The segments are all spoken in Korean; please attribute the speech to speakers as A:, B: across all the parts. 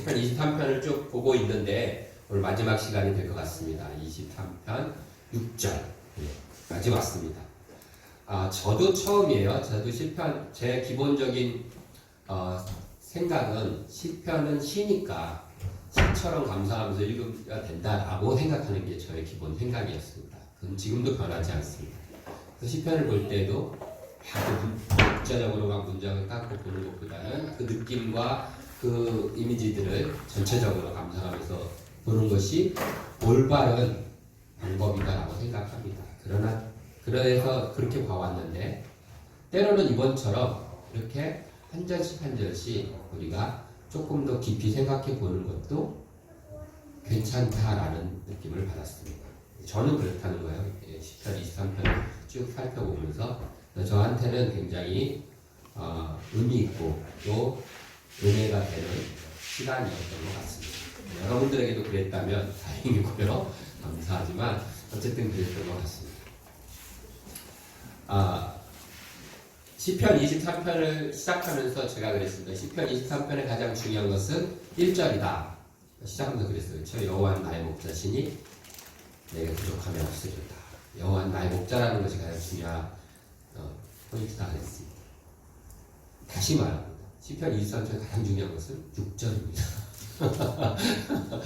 A: 시편 23편을 쭉 보고 있는데 오늘 마지막 시간이 될 것 같습니다. 23편 6절 예, 까지 왔습니다. 아, 저도 처음이에요. 저도 시편 제 기본적인 어, 생각은 시편은 시니까 시처럼 감사하면서 읽어야 된다라고 생각하는 게 저의 기본 생각이었습니다. 그건 지금도 변하지 않습니다. 시편을 볼 때도 아주 문자적으로 막 문장을 닦고 보는 것보다는 그 느낌과 그 이미지들을 전체적으로 감상하면서 보는 것이 올바른 방법이다라고 생각합니다. 그러나 그래서 그렇게 봐왔는데 때로는 이번처럼 이렇게 한 절씩 한 절씩 우리가 조금 더 깊이 생각해 보는 것도 괜찮다라는 느낌을 받았습니다. 저는 그렇다는 거예요. 10편, 23편을 쭉 살펴보면서 저한테는 굉장히 어, 의미 있고 또 은혜가 되는 시간이었던 것 같습니다. 여러분들에게도 그랬다면 다행이고요. 감사하지만 어쨌든 그랬던 것 같습니다. 아, 시편 23편을 시작하면서 제가 그랬습니다. 시편 23편의 가장 중요한 것은 1절이다. 시작하면서 그랬어요. 저 여호와는 나의 목자시니 내게 부족함이 없으리다. 여호와는 나의 목자라는 것이 가장 중요한 어, 포인트다 그랬습니다. 다시 말합니다. 시편 23편 가장 중요한 것은 6절입니다.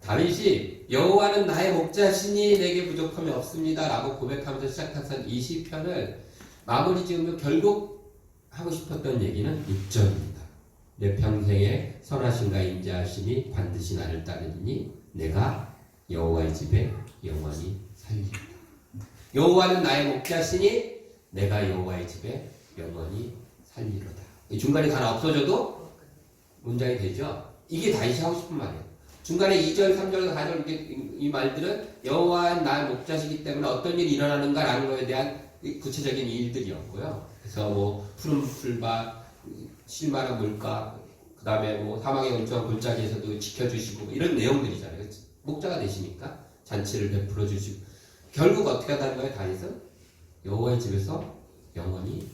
A: 다윗이 여호와는 나의 목자시니 내게 부족함이 없습니다라고 고백하면서 시작한 이 시편을 마무리 지으며 결국 하고 싶었던 얘기는 6절입니다. 내 평생에 선하신가 인자하시니 반드시 나를 따르니 내가 여호와의 집에 영원히 살리리다. 여호와는 나의 목자시니 내가 여호와의 집에 영원히 살리로다. 이 중간에 하나 없어져도 문장이 되죠. 이게 다윗이 하고 싶은 말이에요. 중간에 2절, 3절, 4절 이, 이 말들은 여호와는 나의 목자시기 때문에 어떤 일이 일어나는가라는 것에 대한 구체적인 일들이었고요. 그래서 뭐 푸른 풀밭, 실만한 물가, 그 다음에 뭐 사망의 온전한 골짜기에서도 지켜주시고 뭐 이런 내용들이잖아요. 목자가 되시니까 잔치를 베풀어 주시고 결국 어떻게 한다는 거예요? 다윗은 여호와의 집에서 영원히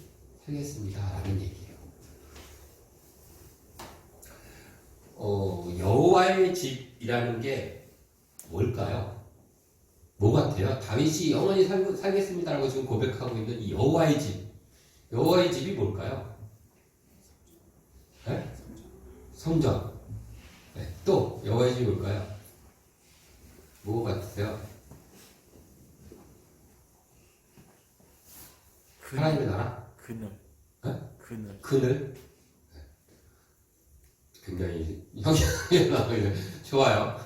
A: 살겠습니다라는 얘기예요. 어, 여호와의 집이라는 게 뭘까요? 뭐 같아요? 다윗이 영원히 살, 살겠습니다라고 지금 고백하고 있는 이 여호와의 집. 여호와의 집이 뭘까요? 네? 성전. 네. 또 여호와의 집이 뭘까요? 뭐 같으세요? 하나님의 나라?
B: 그늘.
A: 네?
B: 그늘.
A: 그늘? 굉장히 형이. 좋아요.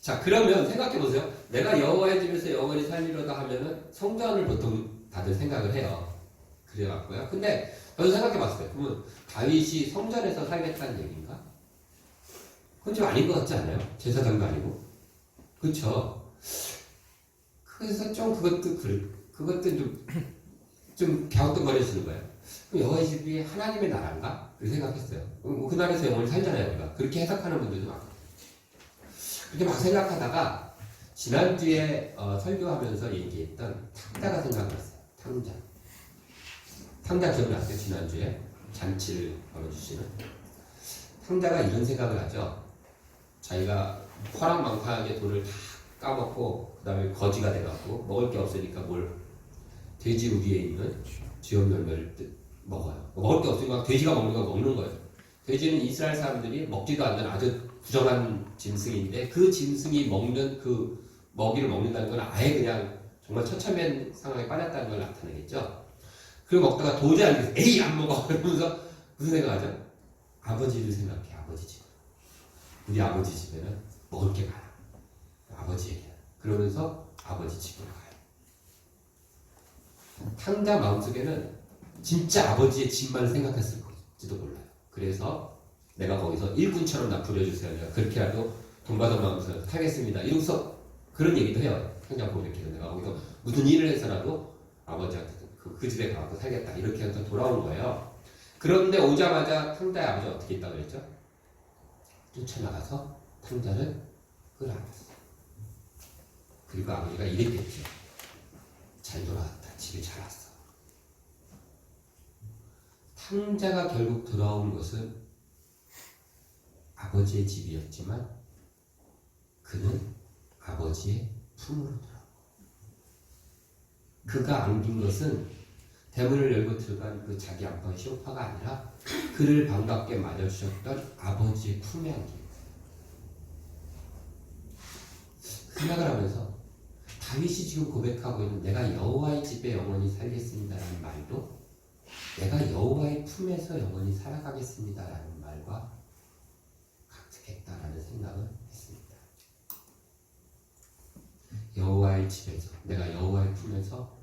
A: 자 그러면 생각해 보세요. 내가 여호와의 집에서 영원히 살리려다 하면은 성전을 보통 다들 생각을 해요. 그래갖고요. 근데 저도 생각해 봤어요. 그러면 다윗이 성전에서 살겠다는 얘기인가? 그건 좀 아닌 것 같지 않아요? 제사장도 아니고. 그쵸? 그래서 좀 그것도 그래. 그것도 좀, 좀 갸우뚱거리시는 거예요. 여호와의 집이 하나님의 나라인가? 그렇게 생각했어요. 어, 그 나라에서 영원히 살잖아요, 우리가. 그렇게 해석하는 분들도 많고. 그렇게 막 생각하다가, 지난주에 어, 설교하면서 얘기했던 탕자가 생각났어요. 탕자. 탕자 기억나세요? 지난주에? 잔치를 걸어주시는. 탕자가 이런 생각을 하죠. 자기가 허락망탕하게 돈을 다 까먹고, 그 다음에 거지가 돼갖고, 먹을 게 없으니까 뭘, 돼지 우리에 있는 쥐염 열매를 뜯- 먹어요. 먹을 게 없으니까 돼지가 먹는 거 먹는 거예요. 돼지는 이스라엘 사람들이 먹지도 않는 아주 부정한 짐승인데 그 짐승이 먹는 그 먹이를 먹는다는 건 아예 그냥 정말 처참한 상황에 빠졌다는 걸 나타내겠죠. 그리고 먹다가 도저히 안 돼서 에이 안 먹어 이러면서 무슨 생각하죠? 아버지를 생각해 아버지 집. 우리 아버지 집에는 먹을 게 많아. 아버지에게. 그러면서 아버지 집으로 가요. 탕자 마음속에는 진짜 아버지의 집만 생각했을지도 몰라요. 그래서 내가 거기서 일꾼처럼 나 부려주세요. 내가 그렇게라도 돈 받아 마음에서 살겠습니다. 이러면서 그런 얘기도 해요. 탕자 고백해서 내가 거기서 무슨 일을 해서라도 아버지한테 그, 그 집에 가서 살겠다. 이렇게 해서 돌아온 거예요. 그런데 오자마자 탕자의 아버지가 어떻게 있다고 그랬죠? 쫓아나가서 탕자를 끌어안았어요. 그리고 아버지가 이랬겠죠. 잘 돌아왔다. 집에 잘 왔어. 탕자가 결국 돌아온 것은 아버지의 집이었지만 그는 아버지의 품으로 돌아왔고 그가 안긴 것은 대문을 열고 들어간 그 자기 안방의 소파가 아니라 그를 반갑게 맞아주셨던 아버지의 품에 안긴 거예요. 생각을 하면서 다윗이 지금 고백하고 있는 내가 여호와의 집에 영원히 살겠습니다라는 말도 내가 여호와의 품에서 영원히 살아가겠습니다라는 말과 같겠다라는 생각을 했습니다. 여호와의 집에서 내가 여호와의 품에서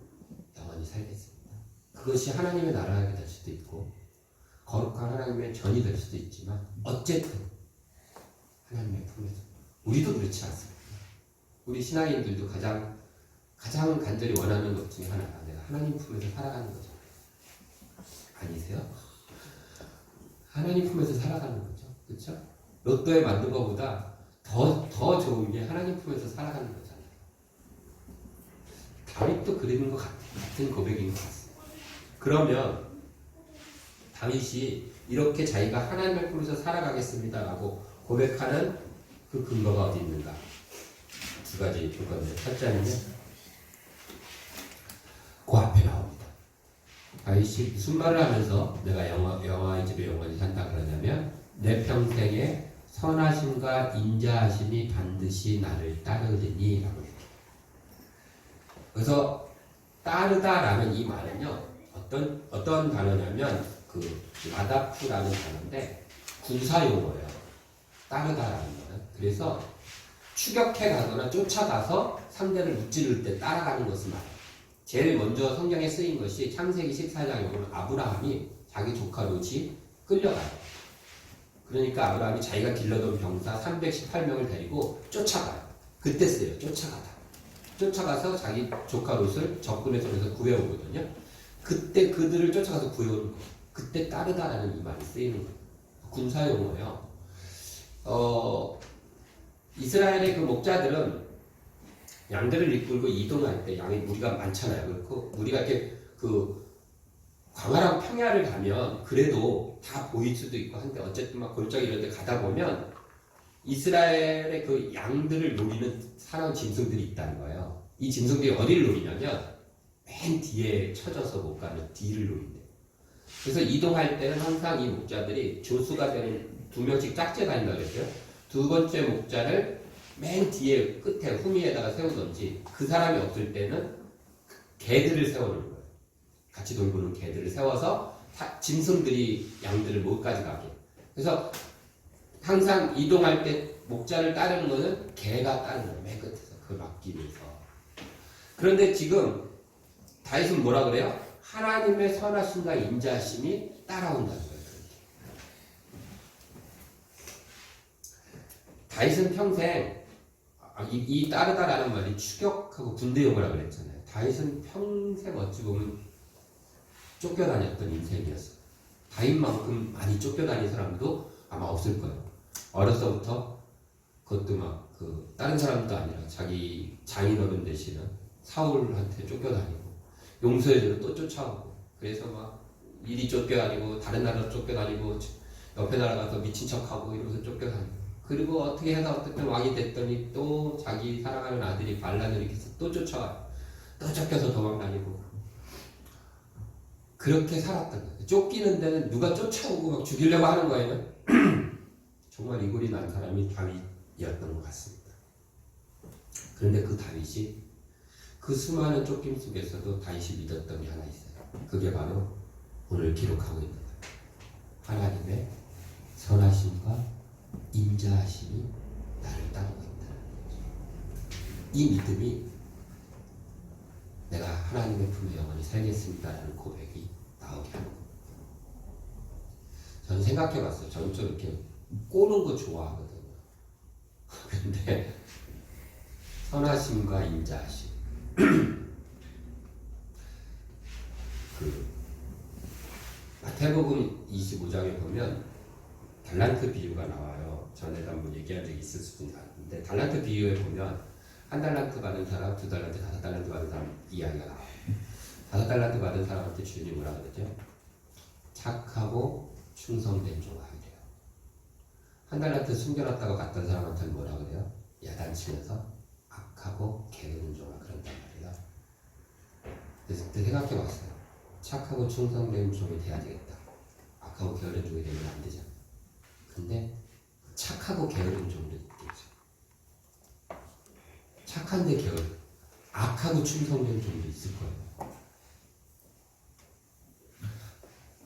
A: 영원히 살겠습니다. 그것이 하나님의 나라가 될 수도 있고 거룩한 하나님의 전이 될 수도 있지만 어쨌든 하나님의 품에서 우리도 그렇지 않습니다. 우리 신앙인들도 가장 가장 간절히 원하는 것 중에 하나가 내가 하나님 품에서 살아가는 거죠. 아니세요? 하나님 품에서 살아가는 거죠. 그렇죠? 로또에 만든 것보다 더, 더 좋은 게 하나님 품에서 살아가는 거잖아요. 다윗도 그리는 것 같, 같은 고백인 것 같습니다. 그러면 다윗이 이렇게 자기가 하나님의 품에서 살아가겠습니다라고 고백하는 그 근거가 어디 있는가? 두 가지 볼 건데 첫째는요. 그 앞에 나옵니다. 다윗이 무슨 말을 하면서 내가 영화, 영화의 집에 영원히 산다 그러냐면 내 평생에 선하심과 인자하심이 반드시 나를 따르리니 라고 해요. 그래서 따르다라는 이 말은요 어떤 어떤 단어냐면 그 라다프라는 단어인데 군사 용어예요. 따르다라는 거는 그래서 추격해 가거나 쫓아가서 상대를 무찌를 때 따라가는 것을 말해요. 제일 먼저 성경에 쓰인 것이 창세기 14장에 보면 아브라함이 자기 조카 롯이 끌려가요. 그러니까 아브라함이 자기가 길러던 병사 318명을 데리고 쫓아가요. 그때 쓰여요. 쫓아가다. 쫓아가서 자기 조카 롯을 적군의 손에서 구해오거든요. 그때 그들을 쫓아가서 구해오는 거. 그때 따르다라는 이 말이 쓰이는 거예요. 군사 용어예요. 어, 이스라엘의 그 목자들은 양들을 이끌고 이동할 때 양이 무리가 많잖아요. 그렇고 무리가 이렇게 그 광활한 평야를 가면 그래도 다 보일 수도 있고 한데 어쨌든 막 골짜기 이런 데 가다 보면 이스라엘의 그 양들을 노리는 사나운 짐승들이 있다는 거예요. 이 짐승들이 어디를 노리냐면 맨 뒤에 쳐져서 못 가는 뒤를 노린대요. 그래서 이동할 때는 항상 이 목자들이 조수가 되는 두 명씩 짝지어 다닌다 그랬어요. 두 번째 목자를 맨 뒤에 끝에 후미에다가 세우던지 그 사람이 없을 때는 개들을 세워놓은 거예요. 같이 돌보는 개들을 세워서 다- 짐승들이 양들을 못까지 가게. 그래서 항상 이동할 때 목자를 따르는 거는 개가 따르는 거예요. 맨 끝에서 그걸 막기 위해서. 그런데 지금 다윗은 뭐라 그래요? 하나님의 선하심과 인자심이 따라온다는 거예요. 다윗은 평생 아, 이, 이 따르다라는 말이 추격하고 군대 용어라 그랬잖아요. 다윗은 평생 어찌 보면 쫓겨다녔던 인생이었어요. 다윗만큼 많이 쫓겨다닌 사람도 아마 없을 거예요. 어려서부터 그것도 막 그 다른 사람도 아니라 자기 장인어른 되시는 사울한테 쫓겨다니고 용서해주고 또 쫓아오고 그래서 막 이리 쫓겨다니고 다른 나라로 쫓겨다니고 옆에 나라 가서 미친 척하고 이러면서 쫓겨다니고 그리고 어떻게 해서 어떻게 왕이 됐더니 또 자기 사랑하는 아들이 반란을 일으켜서 또 쫓아와요. 또 쫓겨서 도망다니고 그렇게 살았던 거예요. 쫓기는 데는 누가 쫓아오고 막 죽이려고 하는 거예요. 정말 이골이 난 사람이 다윗이었던 것 같습니다. 그런데 그 다윗이 그 수많은 쫓김 속에서도 다윗이 믿었던 게 하나 있어요. 그게 바로 오늘 기록하고 있는 거예요. 하나님의 선하심과 인자하심이 나를 따르고 있다. 이 믿음이 내가 하나님의 품에 영원히 살겠습니다라는 고백이 나오게 하는 겁니다. 저는 생각해 봤어요. 저는 좀 이렇게 꼬는 거 좋아하거든요. 근데 선하심과 인자하심. 그 마태복음 25장에 보면 달란트 비유가 나와요. 전에도 한번 얘기한 적이 있을 수도 있는데 달란트 비유에 보면 한 달란트 받은 사람, 두 달란트, 다섯 달란트 받은 사람 이야기가 나와요. 다섯 달란트 받은 사람한테 주인이 뭐라 그러죠? 착하고 충성된 종아 이래요. 한 달란트 숨겨놨다고 갔던 사람한테는 뭐라 그래요? 야단치면서 악하고 게으른 종아 그런단 말이에요. 그래서 그때 생각해봤어요. 착하고 충성된 종이 돼야 되겠다. 악하고 게으른 종이 되면 안 되잖아. 근데 착하고 게으른 종도 있겠죠. 착한데 게으른, 악하고 충성된 종도 있을 거예요.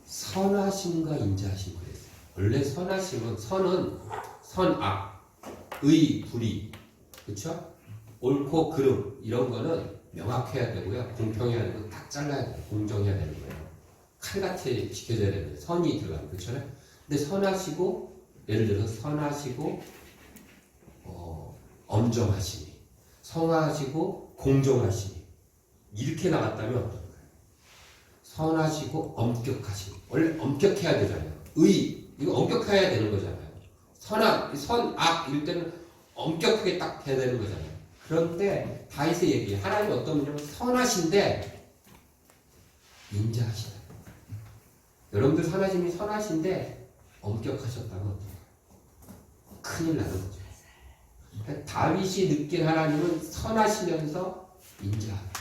A: 선하심과 인자하심 그랬어요. 원래 선하심은 선은 선악, 의, 불의, 그렇죠? 옳고 그름 이런 거는 명확해야 되고요. 공평해야 되고 딱 잘라야 돼요. 공정해야 되는 거예요. 칼같이 지켜져야 되는. 선이 들어가는 그렇죠? 근데 선하시고 예를 들어서 선하시고 어, 엄정하시니 성하시고 공정하시니 이렇게 나갔다면? 선하시고 엄격하시니 원래 엄격해야 되잖아요. 의 이거 엄격해야 되는 거잖아요. 선악 선악 이럴 때는 엄격하게 딱 해야 되는 거잖아요. 그런데 다윗의 얘기 하나님 어떤 분이냐면 선하신데 인자하시다. 여러분들 선하심이 선하신데 엄격하셨다면? 큰일 나는 거죠. 그러니까 다윗이 느낀 하나님은 선하시면서 인자하다.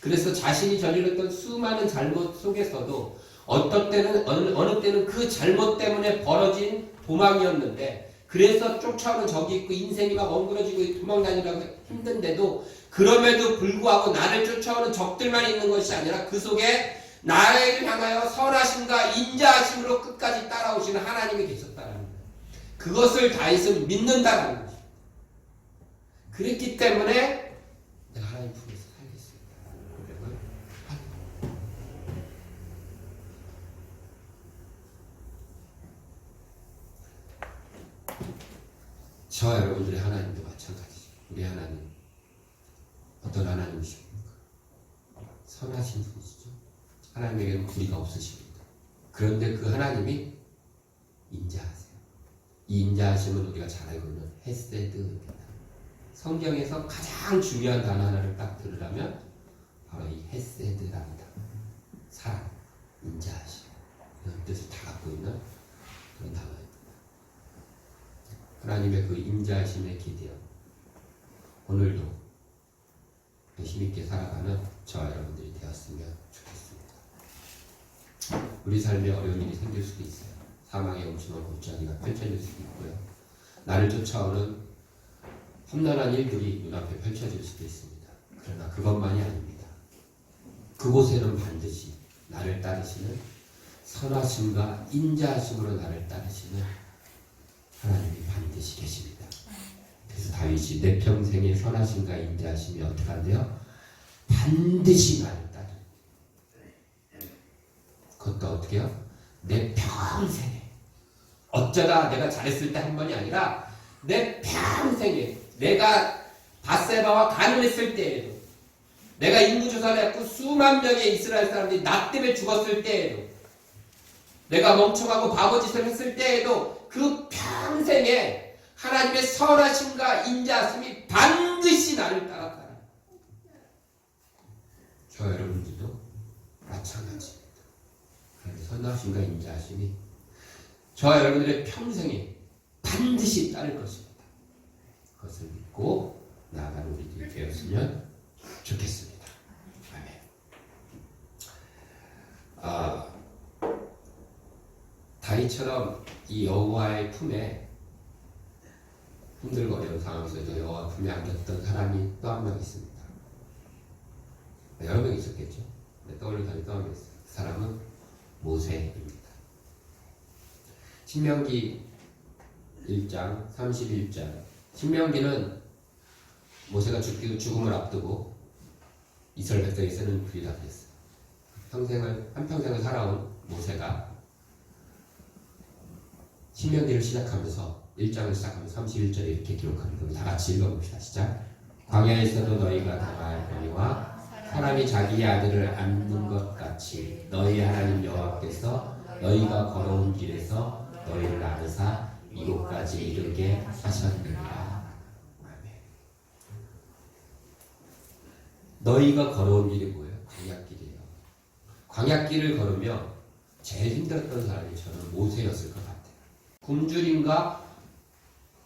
A: 그래서 자신이 저질렀던 수많은 잘못 속에서도 어떤 때는 어느, 어느 때는 그 잘못 때문에 벌어진 도망이었는데 그래서 쫓아오는 적이 있고 인생이 막 엉그러지고 도망 다니라고 힘든데도 그럼에도 불구하고 나를 쫓아오는 적들만 있는 것이 아니라 그 속에 나를 향하여 선하심과 인자하심으로 끝까지 따라오시는 하나님이 계셨다는 거예요. 그것을 다윗은 믿는다는 거죠. 그랬기 때문에 내가 하나님 품에서 살겠습니다. 거예요. 저와 여러분들의 하나님도 마찬가지죠. 우리 하나님 어떤 하나님이십니까? 선하신 분이시죠. 하나님에게는 불의가 없으십니다. 그런데 그 하나님이 인자하세요. 이 인자하심은 우리가 잘 알고 있는 헤세드입니다. 성경에서 가장 중요한 단어 하나를 딱 들으라면 바로 이 헤세드랍니다. 사랑, 인자하심 이런 뜻을 다 갖고 있는 그런 단어입니다. 하나님의 그 인자하심에 기대어 오늘도 힘있게 살아가는 저와 여러분들이 되었으면 좋겠습니다. 우리 삶에 어려운 일이 생길 수도 있어요. 사망의 음침한 골짜기가 펼쳐질 수도 있고요. 나를 쫓아오는 험난한 일들이 눈앞에 펼쳐질 수도 있습니다. 그러나 그것만이 아닙니다. 그곳에는 반드시 나를 따르시는 선하심과 인자하심으로 나를 따르시는 하나님이 반드시 계십니다. 그래서 다윗이 내 평생의 선하심과 인자하심이 어떻게 한대요? 반드시 나를 따르. 그것도 어떻게요? 내 평생에 어쩌다 내가 잘했을 때 한 번이 아니라 내 평생에 내가 바세바와 가늠했을 때에도 내가 인구조사를 했고 수만 명의 이스라엘 사람들이 나 때문에 죽었을 때에도 내가 멍청하고 바보짓을 했을 때에도 그 평생에 하나님의 선하심과 인자하심이 반드시 나를 따랐다. 저 여러분들도 마찬가지입니다. 선하심과 인자하심이 저와 여러분들의 평생에 반드시 따를 것입니다. 그것을 믿고 나아가는 우리들이 되었으면 좋겠습니다. 아멘. 아, 다윗처럼 이 여호와의 품에 힘들고 어려운 상황 속에서 여호와 품에 안겼던 사람이 또 한 명 있습니다. 여러 명 있었겠죠. 네, 떠올리는 사람이 또 한 명 있어요. 그 사람은 모세입니다. 신명기 1장 31절 신명기는 모세가 죽기, 죽음을 앞두고 이스라엘 백성이 쓰는 글이라 그랬어요. 평생을 한평생을 살아온 모세가 신명기를 시작하면서 1장을 시작하면서 31절에 이렇게 기록합니다. 우리 다 같이 읽어봅시다. 시작. 광야에서도 너희가 당할 거니와 사람이 자기의 아들을 안는 것 같이 너희 하나님 여호와께서 너희가 걸어온 길에서 너희를 안으사 이곳까지 이르게 하셨느니라. 너희가 걸어온 길이 뭐예요? 광야길이에요. 광야길을 걸으며 제일 힘들었던 사람이 저는 모세였을 것 같아요. 굶주림과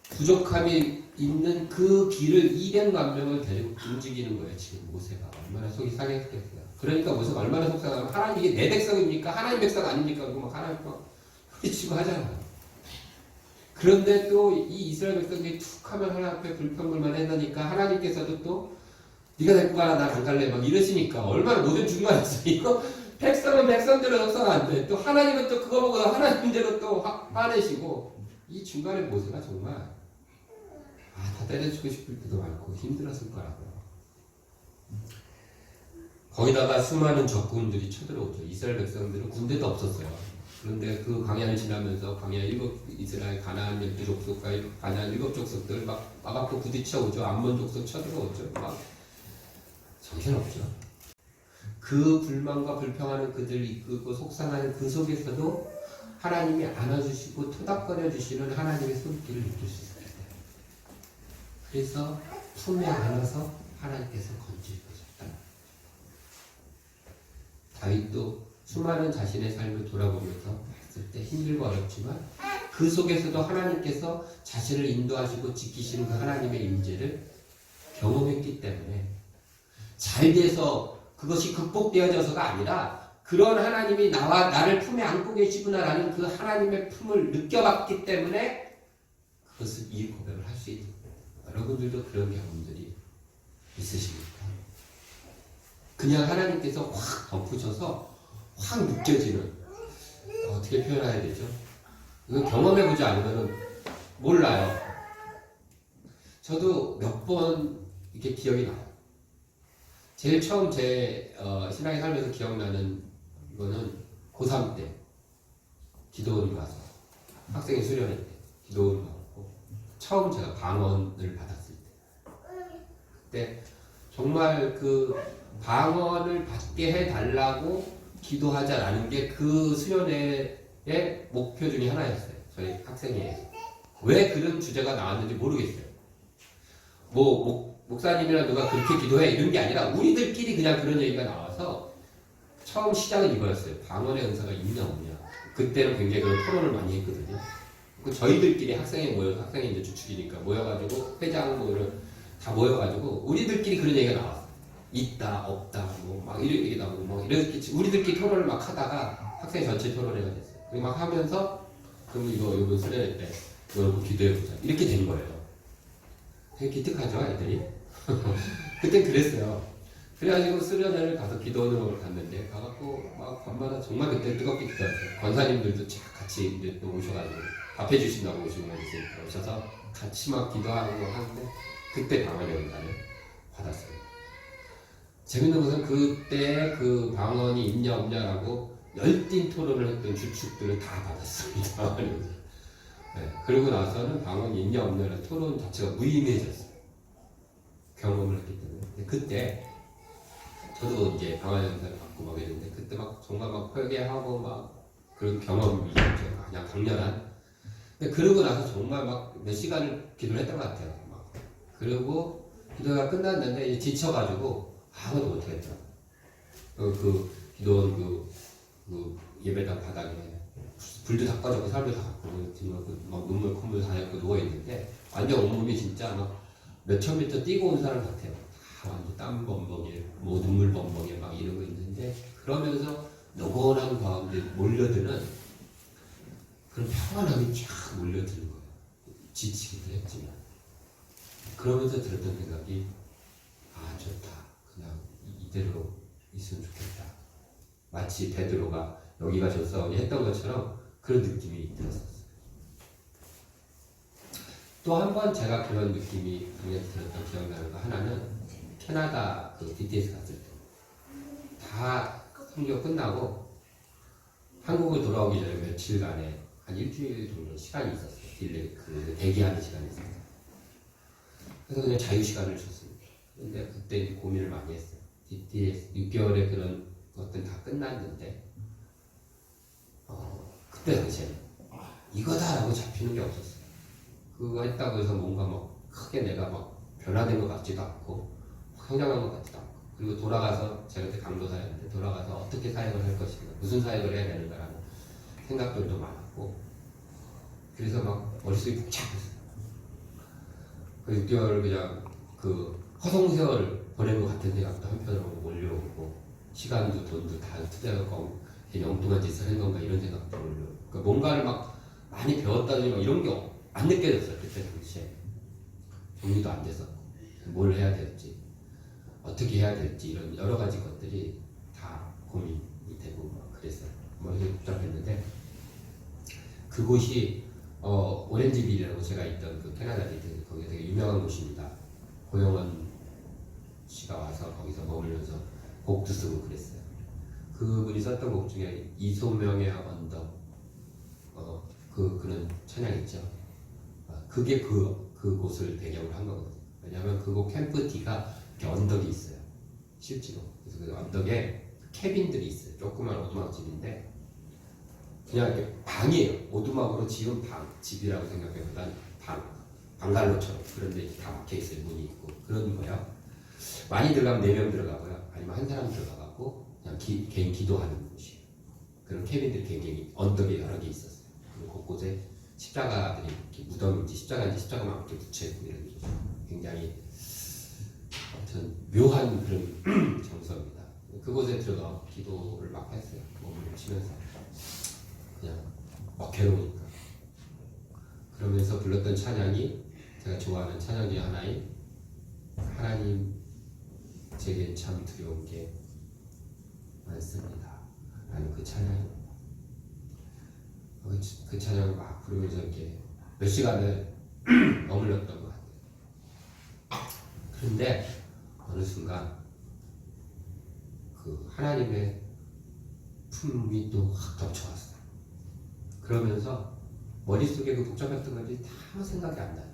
A: 부족함이 있는 그 길을 200만 명을 데리고 움직이는 거예요. 지금 모세가 얼마나 속이 상했겠어요. 그러니까 모세가 얼마나 속상하면 하나님 이게 내 백성입니까? 하나님 백성 아닙니까? 그리고 막 하나님 막 소리치고 하잖아요. 그런데 또 이 이스라엘 백성들이 툭 하면 하나님 앞에 불평불만 했다니까 하나님께서도 또 네가 데리고 가라 난안 갈래 막 이러시니까 얼마나 모든 중간에서 이거 백성은 백성대로 역사가 안 돼. 또 하나님은 또 그거 보고 하나님대로 또 화, 화내시고 이 중간에 모세가 정말 아, 다 때려주고 싶을 때도 많고 힘들었을 거라고요. 거기다가 수많은 적군들이 쳐들어오죠. 이스라엘 백성들은 군대도 없었어요. 그런데 그 광야를 지나면서 광야 일곱 이스라엘 가나안 열두 족속과 가나안 일곱 족속들 막 막아고 부딪혀 오죠. 암몬 족속 쳐들어오죠. 막 정신없죠. 그 불만과 불평하는 그들 이끌고 속상하는 그 속에서도 하나님이 안아주시고 토닥거려 주시는 하나님의 손길을 느낄 수 있어요. 그래서 품에 안아서 하나님께서 건지셨다. 다윗도 수많은 자신의 삶을 돌아보면서 봤을 때 힘들고 어렵지만 그 속에서도 하나님께서 자신을 인도하시고 지키시는 그 하나님의 임재를 경험했기 때문에 잘 돼서 그것이 극복되어져서가 아니라 그런 하나님이 나와 나를 품에 안고 계시구나라는 그 하나님의 품을 느껴봤기 때문에 그것을 이 고백을 할 수 있는. 여러분들도 그런 경험들이 있으십니까? 그냥 하나님께서 확 덮으셔서 확 느껴지는 어떻게 표현해야 되죠? 이거 경험해보지 않으면 몰라요. 저도 몇 번 이렇게 기억이 나요. 제일 처음 제 어, 신앙에 살면서 기억나는 거는 고3 때 기도원이 와서 학생이 수련회 때 기도원이 왔고 처음 제가 방언을 받았을 때 그때 정말 그 방언을 받게 해달라고 기도하자라는 게 그 수련회의 목표 중에 하나였어요. 저희 학생회에서. 왜 그런 주제가 나왔는지 모르겠어요. 뭐, 목, 목사님이나 누가 그렇게 기도해 이런 게 아니라 우리들끼리 그냥 그런 얘기가 나와서 처음 시작은 이거였어요. 방언의 은사가 있냐 없냐. 그때는 굉장히 그런 토론을 많이 했거든요. 그 저희들끼리 학생회 모여 학생회 이제 주축이니까 모여가지고 회장 뭐 이런 다 모여가지고 우리들끼리 그런 얘기가 나왔어. 있다 없다 뭐 막 이런 얘기 나오고 뭐 이렇게 우리들끼리 토론을 막 하다가 학생 전체 토론회가 됐어요. 그리고 막 하면서 그럼 이거 이번 수련회 때 이거 놓고 기도해 보자 이렇게 된 거예요. 되게 기특하죠 애들이. 그땐 그랬어요. 그래가지고 수련회를 가서 기도원으로 갔는데 가갖고 막 밤마다 정말 그때 뜨겁게 기도했어요. 권사님들도 쫙 같이 이제 또 오셔가지고 밥 해 주신다고 오시고 있으니까 오셔서 같이 막 기도하고 하는데 그때 방언의 은사를 받았어요. 재밌는 것은 그때 그 방언이 있냐 없냐라고 열띤 토론을 했던 주축들을 다 받았습니다. 네, 그러고 나서는 방언이 있냐 없냐라는 토론 자체가 무의미해졌어요. 경험을 했기 때문에. 그때 저도 이제 방언 연사를 받고 막 이랬는데 그때 막 정말 막 회개하고 막 그런 경험이 있죠. 그냥 강렬한. 근데 그러고 나서 정말 막 몇 시간을 기도를 했던 것 같아요. 막. 그리고 기도가 끝났는데 지쳐가지고 아무도 못하겠다. 그, 그 기도원 그, 그 예배당 바닥에 불도 다 꺼졌고 사람들 다 갖고 정말 그막 눈물 콧물 다 젖고 누워 있는데 완전 온몸이 진짜 막 몇천 미터 뛰고 온 사람 같아요. 다 완전 땀 범벅에 뭐 눈물 범벅에 막 이러고 있는데 그러면서 노곤한 가운데 몰려드는 그런 평안함이 쫙 몰려드는 거예요. 지치기도 했지만 그러면서 들었던 생각이 아 좋다. 이대로 있으면 좋겠다. 마치 베드로가 여기가 좋사오니 했던 것처럼 그런 느낌이 들었었어요. 또 한 번 제가 그런 느낌이 강렬히 들었던 기억나는 거 하나는 캐나다 그 BTS 갔을 때 다 성교 끝나고 한국을 돌아오기 전에 며칠간의 한 일주일 정도 시간이 있었어요. 딜레이 그 대기하는 시간이 있었어요. 그래서 그냥 자유 시간을 줬습니다. 근데 그때 고민을 많이 했어요. BTS 6개월의 그런 것들 다 끝났는데 어, 그때 당시에는 이거다라고 잡히는 게 없었어요. 그거 했다고 해서 뭔가 막 크게 내가 막 변화된 것 같지도 않고 성장한 것 같지도 않고 그리고 돌아가서 제가 그때 강도사였는데 돌아가서 어떻게 사역을 할 것인가 무슨 사역을 해야 되는가라는 생각들도 많았고 그래서 막 머릿속이 복잡했어요. 그 6개월 그냥 그 허송세월 것 같은 생각도 한편으로 몰려오고 시간도 돈도 다 투자하고 엉뚱한 짓을 한 건가 이런 생각도 몰려오고 그러니까 뭔가를 막 많이 배웠다든지 막 이런 게 안 느껴졌어요 그때 당시에 정리도 안 돼서 뭘 해야 될지 어떻게 해야 될지 이런 여러 가지 것들이 다 고민이 되고 막 그랬어요 뭐 이게 복잡했는데 그곳이 어, 오렌지빌이라고 제가 있던 그 캐나다에 거기 되게 유명한 곳입니다. 고영원 씨가 와서 거기서 머물면서 곡도 쓰고 그랬어요. 그분이 썼던 곡 중에 이소명의 언덕 어, 그 그런 찬양 있죠. 아, 그게 그 그곳을 배경으로 한 거거든요. 왜냐하면 그곳 캠프 D가 언덕이 있어요. 실제로 그래서 그 언덕에 캐빈들이 있어요. 조그만 오두막 집인데 그냥 방이에요. 오두막으로 지은 방, 집이라고 생각해보단 방, 방갈로처럼 그런데 다 막혀 있어요. 문이 있고 그런 거요. 많이 들어가면 네명 들어가고요. 아니면 한 사람 들어가고 그냥 기- 개인 기도하는 곳이 그런 캐빈들이 굉장히 언덕에 여러 개 있었어요. 곳곳에 십자가들이 이렇게 무덤인지 십자가인지 십자가만 이렇게 붙여 있고 이런 게 굉장히 아무튼 묘한 그런 정서입니다. 그곳에 들어가 기도를 막 했어요. 몸을 치면서. 그냥 막 괴로우니까 그러면서 불렀던 찬양이 제가 좋아하는 찬양 중에 하나인 하나님 제겐 참 두려운 게 많습니다 라는 그 찬양입니다. 그, 그 찬양을 막 부르면서 이렇게 몇 시간을 머물렀던 것 같아요. 그런데 어느 순간 그 하나님의 품이 또 확 덮쳐왔어요. 그러면서 머릿속에 그 복잡했던 것들이 다 생각이 안 나요.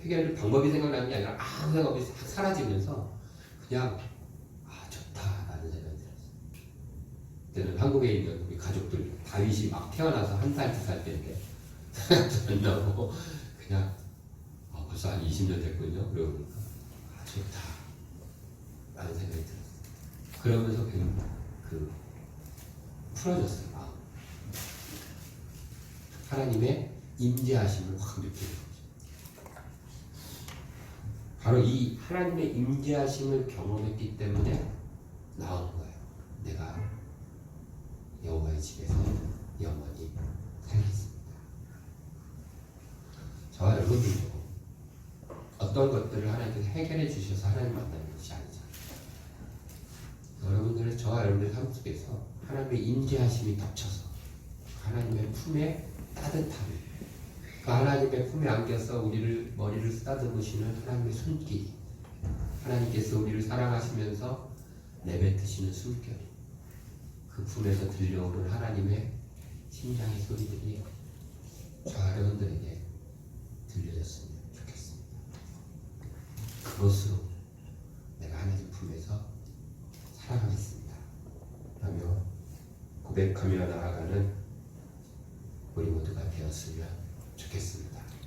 A: 해결 방법이 생각나는 게 아니라 아무 생각 없이 싹 사라지면서 그냥 아 좋다라는 생각이 들었어요. 그때는 한국에 있는 우리 가족들 다윗이 막 태어나서 한 살, 두 살 때인데 안 나고 그냥 아, 벌써 한 20년 됐군요. 그러고 보니까 아 좋다 라는 생각이 들었어요. 그러면서 그냥 그 풀어졌어요. 마음. 하나님의 임재하심을 확 거죠. 바로 이 하나님의 임재하심을 경험했기 때문에 나오는 거예요. 내가 여호와의 집에서 영원히 살겠습니다. 저와 여러분들도 어떤 것들을 하나님께서 해결해 주셔서 하나님 만나는 것이 아니잖아요. 여러분들은 저와 여러분들 삶 속에서 하나님의 임재하심이 덮쳐서 하나님의 품에 따뜻함. 그 하나님의 품에 안겨서 우리를 머리를 쓰다듬으시는 하나님의 손길. 하나님께서 우리를 사랑하시면서 내뱉으시는 숨결. 그 품에서 들려오는 하나님의 심장의 소리들이 저 여러분들에게 들려졌으면 좋겠습니다. 그것으로 내가 하나님 품에서 살아가겠습니다. 라며 고백하며 나아가는 우리 모두가 되었으면 좋겠습니다.